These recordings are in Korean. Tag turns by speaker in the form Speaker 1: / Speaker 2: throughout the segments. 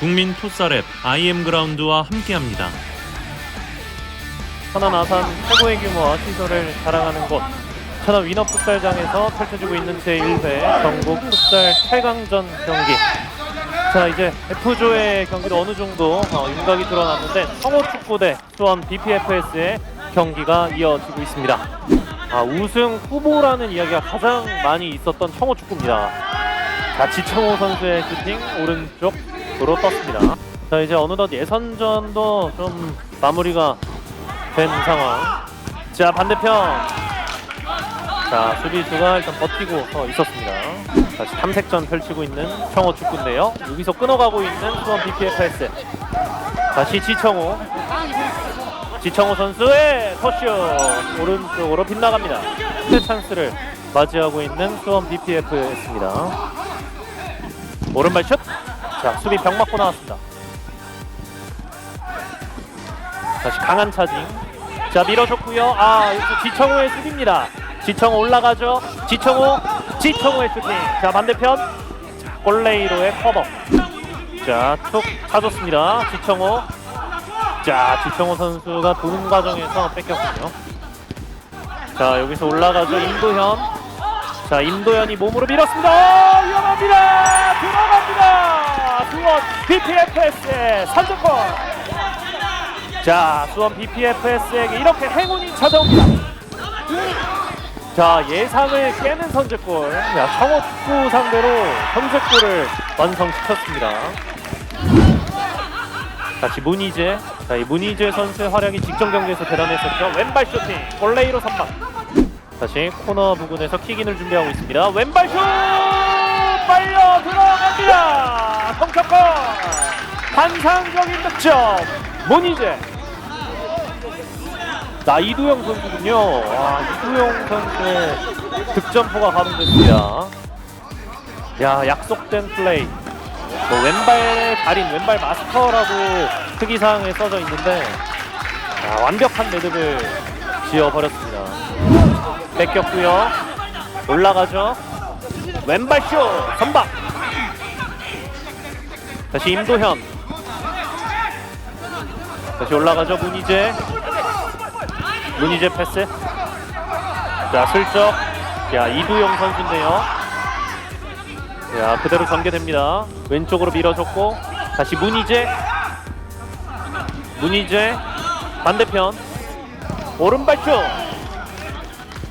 Speaker 1: 국민 풋살앱 IM 그라운드와 함께합니다.
Speaker 2: 천안 아산 최고의 규모와 시설을 자랑하는 곳. 천안 위너 풋살장에서 펼쳐지고 있는 제1회 전국 풋살 8강전 경기. 자 이제 F조의 경기도 어느 정도 어, 윤곽이 드러났는데 성호축구 대 수원 BPFS의 경기가 이어지고 있습니다. 아, 우승 후보라는 이야기가 가장 많이 있었던 청호축구입니다. 자 지청호 선수의 슈팅 오른쪽 으로 떴습니다 자 이제 어느덧 예선전도 좀 마무리가 된 상황. 자 반대편. 자 수비수가 일단 버티고 서 있었습니다. 다시 탐색전 펼치고 있는 청호 축구인데요. 여기서 끊어가고 있는 수원 BPFS. 다시 지청호. 지청호 선수의 터슛 오른쪽으로 빗나갑니다. 큰 찬스를 맞이하고 있는 수원 BPFS입니다. 오른발 슛. 자 수비 병 맞고 나왔습니다. 다시 강한 차징. 자 밀어줬고요. 아 여기서 지청호의 수비입니다. 지청호 올라가죠. 지청호, 지청호의 슈팅. 자 반대편 자, 골레이로의 커버. 자툭 차줬습니다. 지청호. 자 지청호 선수가 도는 과정에서 뺏겼군요. 자 여기서 올라가죠. 임도현. 자 임도현이 몸으로 밀었습니다. 어, 위험합니다. 들어갑니다. BPFS의 선제골. 자, 수원 BPFS에게 이렇게 행운이 찾아옵니다. 자, 예상을 깨는 선제골. 야, 청업구 상대로 선제골을 완성시켰습니다. 다시 문희재. 자, 이 문희재 선수의 활약이 직전 경기에서 대단했었죠. 왼발 슈팅. 골레이로 선방. 다시 코너 부근에서 킥인을 준비하고 있습니다. 왼발 슛! 빨려 들어갑니다. 성적골. 환상적인 득점. 문희재. 나 이두영 선수군요. 와, 이두영 선수의 득점포가 가동됐습니다. 야, 약속된 플레이. 뭐 왼발 달인, 왼발 마스터라고 특이사항에 써져 있는데 아, 완벽한 매듭을 지어버렸습니다. 뺏겼고요. 올라가죠. 왼발 슛! 선방! 다시 임도현. 다시 올라가죠. 문희재. 문희재 패스. 자, 슬쩍. 야, 이두영 선수인데요. 야, 그대로 전개됩니다. 왼쪽으로 밀어줬고, 다시 문희재. 문희재. 반대편. 오른발 슛.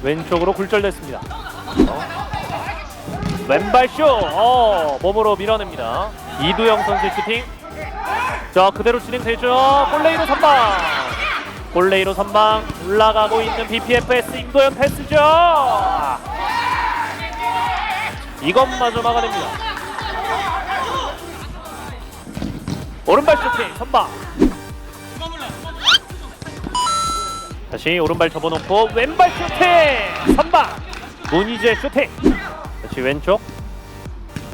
Speaker 2: 왼쪽으로 굴절됐습니다. 어. 왼발 슛. 어, 몸으로 밀어냅니다. 이두영 선수의 슈팅. 자, 그대로 진행되죠. 골레이로 선방. 골레이로 선방 올라가고 있는 BPFS 임도현 패스죠. 이것마저 막아냅니다. 오른발 슈팅 선방. 다시 오른발 접어놓고 왼발 슈팅 선방. 문희재 슈팅. 다시 왼쪽.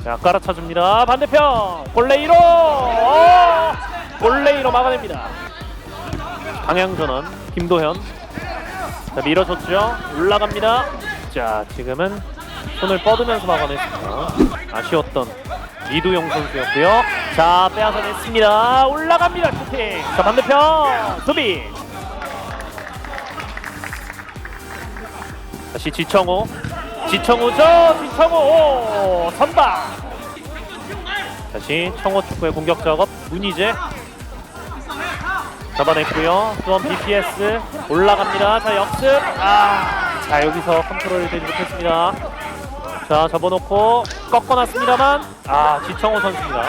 Speaker 2: 자 깔아차줍니다. 반대편! 골레이로. 어! 골레이로 막아냅니다. 방향 전환 김도현. 자 밀어줬죠? 올라갑니다. 자 지금은 손을 뻗으면서 막아냈습니다. 아쉬웠던 이두용 선수였고요. 자 빼앗아냈습니다. 올라갑니다 슈팅! 자 반대편! 수비! 다시 지청호 지청호죠 지청호 오, 선방 다시 청호 축구의 공격 작업 문희재 잡아냈고요. 수원 BPS 올라갑니다. 자 역습. 아, 자 여기서 컨트롤 되지 못했습니다. 자 접어놓고 꺾어놨습니다만 아 지청호 선수입니다.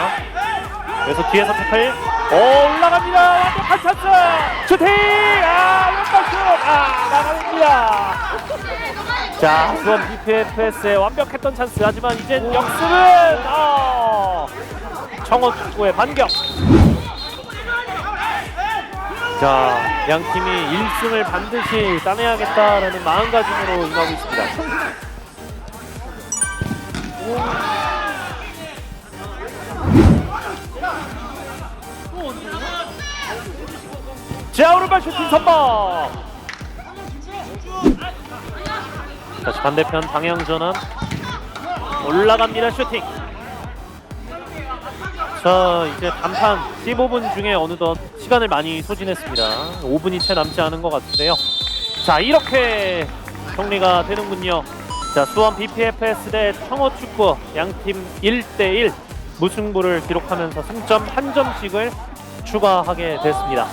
Speaker 2: 그래서 뒤에서 태클. 오 올라갑니다. 완벽한 찬스. 슈팅. 아 왼발 슛. 아 나갑니다. 자 수원 BPS의 완벽했던 찬스. 하지만 이젠 역습은 어, 청호 축구의 반격. 자, 양 팀이 1승을 반드시 따내야겠다라는 마음가짐으로 임하고 있습니다. 자, 오른발 슈팅 선방! 반대편 방향 전환 올라갑니다 슈팅. 자 이제 단판 15분 중에 어느덧 시간을 많이 소진했습니다. 5분이 채 남지 않은 것 같은데요. 자 이렇게 정리가 되는군요. 자 수원 BPFS 대 청어축구 양팀 1대1 무승부를 기록하면서 승점 한 점씩을 추가하게 됐습니다